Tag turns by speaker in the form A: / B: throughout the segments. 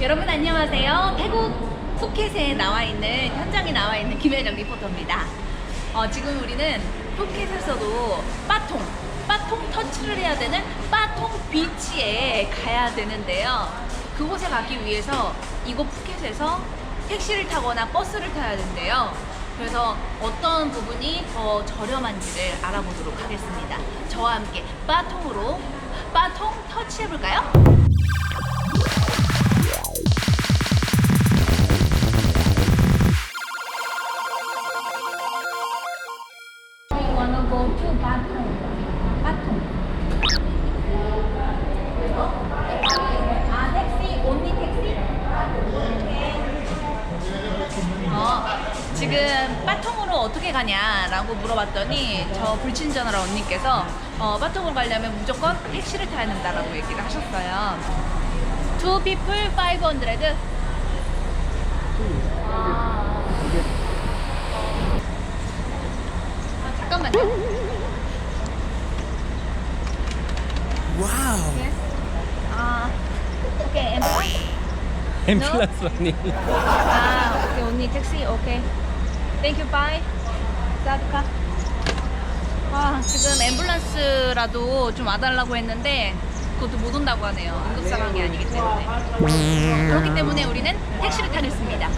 A: 여러분 안녕하세요. 태국 푸켓에 나와 있는 현장에 나와 있는 김혜정 리포터입니다. 어, 지금 우리는 푸켓에서도 빠통, 빠통 터치를 해야 되는 빠통 비치에 가야 되는데요. 그곳에 가기 위해서 이곳 푸켓에서 택시를 타거나 버스를 타야 된대요. 그래서 어떤 부분이 더 저렴한지를 알아보도록 하겠습니다. 저와 함께 빠통으로 빠통 터치해볼까요? 지금 빠통으로 어떻게 가냐라고 물어봤더니 저 불친절한 언니께서 어, 빠통으로 가려면 무조건 택시를 타야 된다라고 얘기를 하셨어요. Two people 500. 아, 아, 잠깐만요.
B: 와우.
A: Yes. 아, 오케이. 엠-
B: 앰뷸런스 언니.
A: 아, 오케이. 언니 택시. 오케이. 땡큐 바이. 사드카. 아, 지금 앰뷸런스라도 좀 와달라고 했는데 그것도 못 온다고 하네요. 응급 상황이 아니기 때문에. 그렇기 때문에 우리는 택시를 타겠습니다.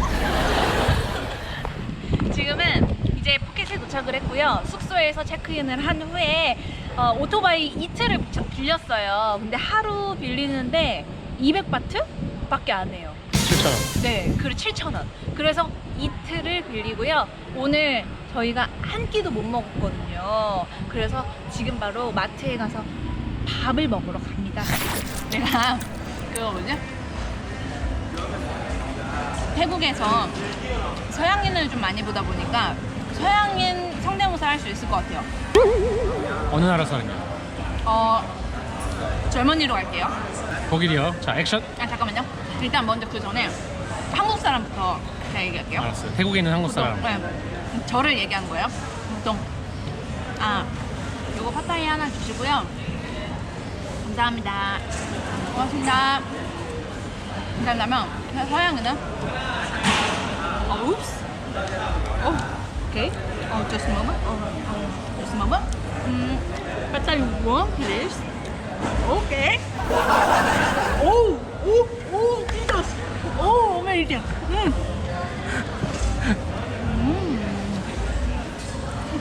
A: 지금은 이제 푸켓에 도착을 했고요. 숙소에서 체크인을 한 후에 어, 오토바이 이틀을 저- 빌렸어요. 근데 하루 빌리는데 200바트? 밖에 안 해요.
B: 7,000원.
A: 네, 그리고 7,000원. 그래서 이틀을 빌리고요. 오늘 저희가 한 끼도 못 먹었거든요. 그래서 지금 바로 마트에 가서 밥을 먹으러 갑니다. 내가 그거 뭐지? 태국에서 서양인을 좀 많이 보다 보니까 서양인 성대모사 할 수 있을 것 같아요.
B: 어느 나라 사람이야?
A: 어, 젊은이로 갈게요.
B: 독일이요. 자, 액션.
A: 아, 잠깐만요. 일단 먼저 그 전에 한국 사람부터 제가 얘기할게요.
B: 알았어요. 태국에 있는 한국 사람.
A: 네, 저를 얘기한 거예요. 보통 아 요거 파타이 하나 주시고요. 감사합니다. 고맙습니다. 서양은은 어, 옵스. 어, 오케이. 어, just a moment. 어, 어, just a moment. 음, 파타이 one please. 오케이. 오, 오, 오, Jesus. 오, amazing. 음.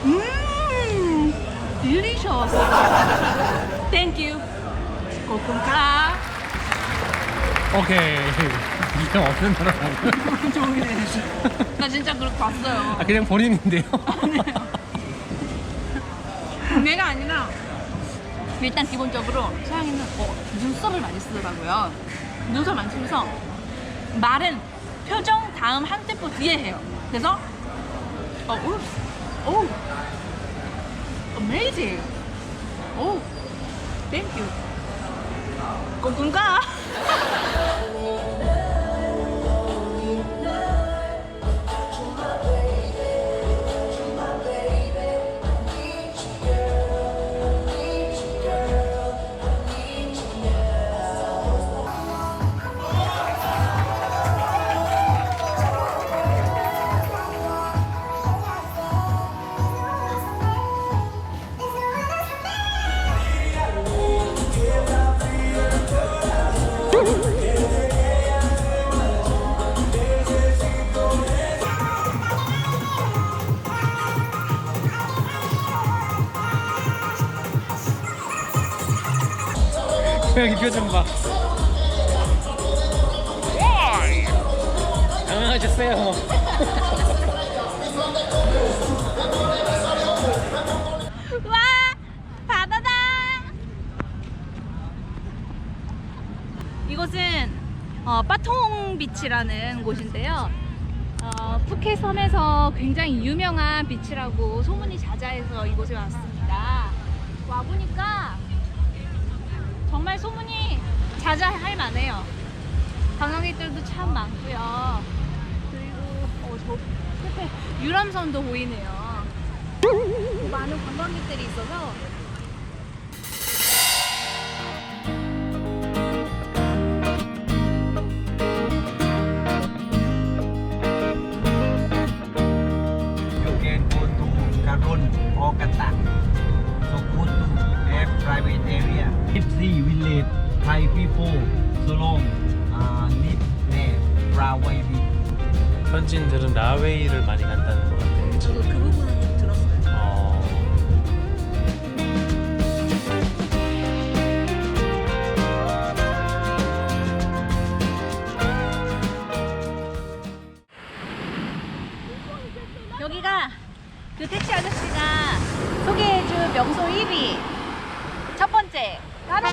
A: 음, delicious. Thank you. 고맙습니다.
B: 오케이. 이형 어느 나라?
A: 종이네. 나 진짜 그렇게 봤어요.
B: 아, 그냥 본인인데요.
A: 내가 아니라 일단 기본적으로 서양인은 어, 눈썹을 많이 쓰더라고요. 눈썹 많이 쓰면서 말은 표정 다음 한 템포 뒤에 해요. 그래서 어, 오, 오, amazing. 오, thank you. 고군가.
B: 여기 표정 봐. 당황하셨어요.
A: 와 이곳은 어, 빠통 비치라는 곳인데요 어, 푸켓 섬에서 굉장히 유명한 비치라고 소문이 자자해서 이곳에 왔습니다 와 보니까 정말 소문이 자자할 만해요. 관광객들도 참 많고요. 그리고 어, 저 끝에 유람선도 보이네요. 많은 관광객들이 있어서 고, 그롬, 아, 립, 네, 라웨이.
B: 현지인들은 라웨이를 많이 간다는 것 같아요.
A: 저도 그 부분은 좀 들었어요.
B: 어,
A: 여기가 그 택시 아저씨가 소개해준 명소 1위 첫 번째 따로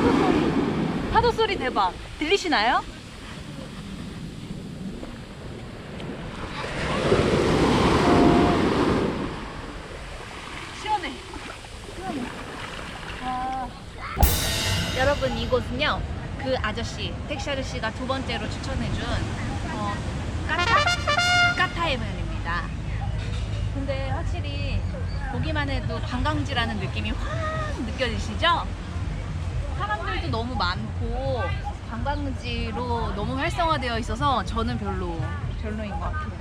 A: 아, 하도 소리. 하도 소리 대박. 들리시나요? 시원해. 시원해. 아. 여러분 이곳은요 그 아저씨 택시 아저씨가 두 번째로 추천해준 어, 까타 까타해변입니다. 근데 확실히 보기만 해도 관광지라는 느낌이 확 느껴지시죠? 사람들도 너무 많고 관광지로 너무 활성화되어 있어서 저는 별로 별로인 것 같아요.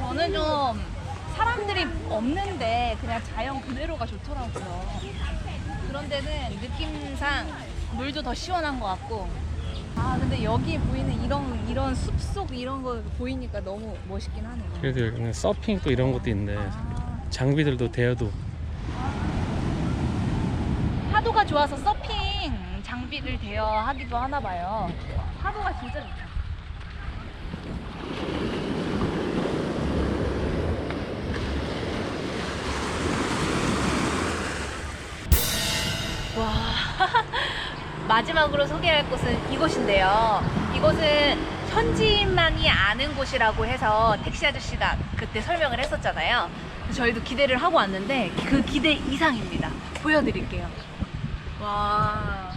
A: 저는 좀 사람들이 없는데 그냥 자연 그대로가 좋더라고요. 그런 데는 느낌상 물도 더 시원한 것 같고 아 근데 여기 보이는 이런 이런 숲속 이런 거 보이니까 너무 멋있긴 하네요.
B: 그래도 여기는 서핑 또 이런 것도 있네.
A: 아,
B: 장비들도 대여도.
A: 파도가 좋아서 서핑 장비를 대여하기도 하나 봐요. 파도가 진짜 좋다. 와 마지막으로 소개할 곳은 이곳인데요. 이곳은 현지인만이 아는 곳이라고 해서 택시 아저씨가 그때 설명을 했었잖아요. 저희도 기대를 하고 왔는데 그 기대 이상입니다. 보여드릴게요. 와.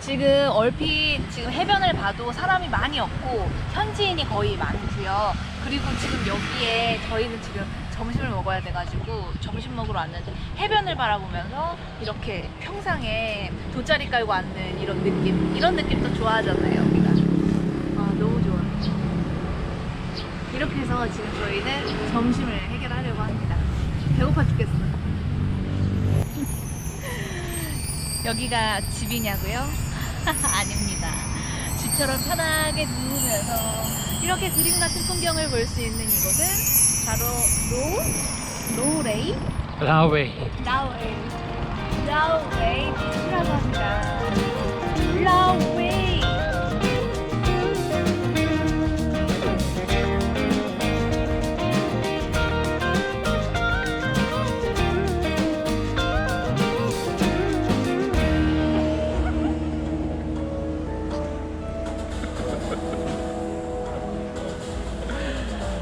A: 지금 얼핏 지금 해변을 봐도 사람이 많이 없고 현지인이 거의 많고요. 그리고 지금 여기에 저희는 지금 점심을 먹어야 돼가지고 점심 먹으러 왔는데 해변을 바라보면서 이렇게 평상에 돗자리 깔고 앉는 이런 느낌 이런 느낌도 좋아하잖아요 우리가. 아 너무 좋아요. 이렇게 해서 지금 저희는 점심을 해결하려고 합니다. 배고파 죽겠어요. 여기가 집이냐고요? 아닙니다. 집처럼 편하게 누우면서 이렇게 그림 같은 풍경을 볼 수 있는 이곳은 바로 로 로레이
B: 라웨이.
A: 라우레이 라우레이 비치라고 합니다.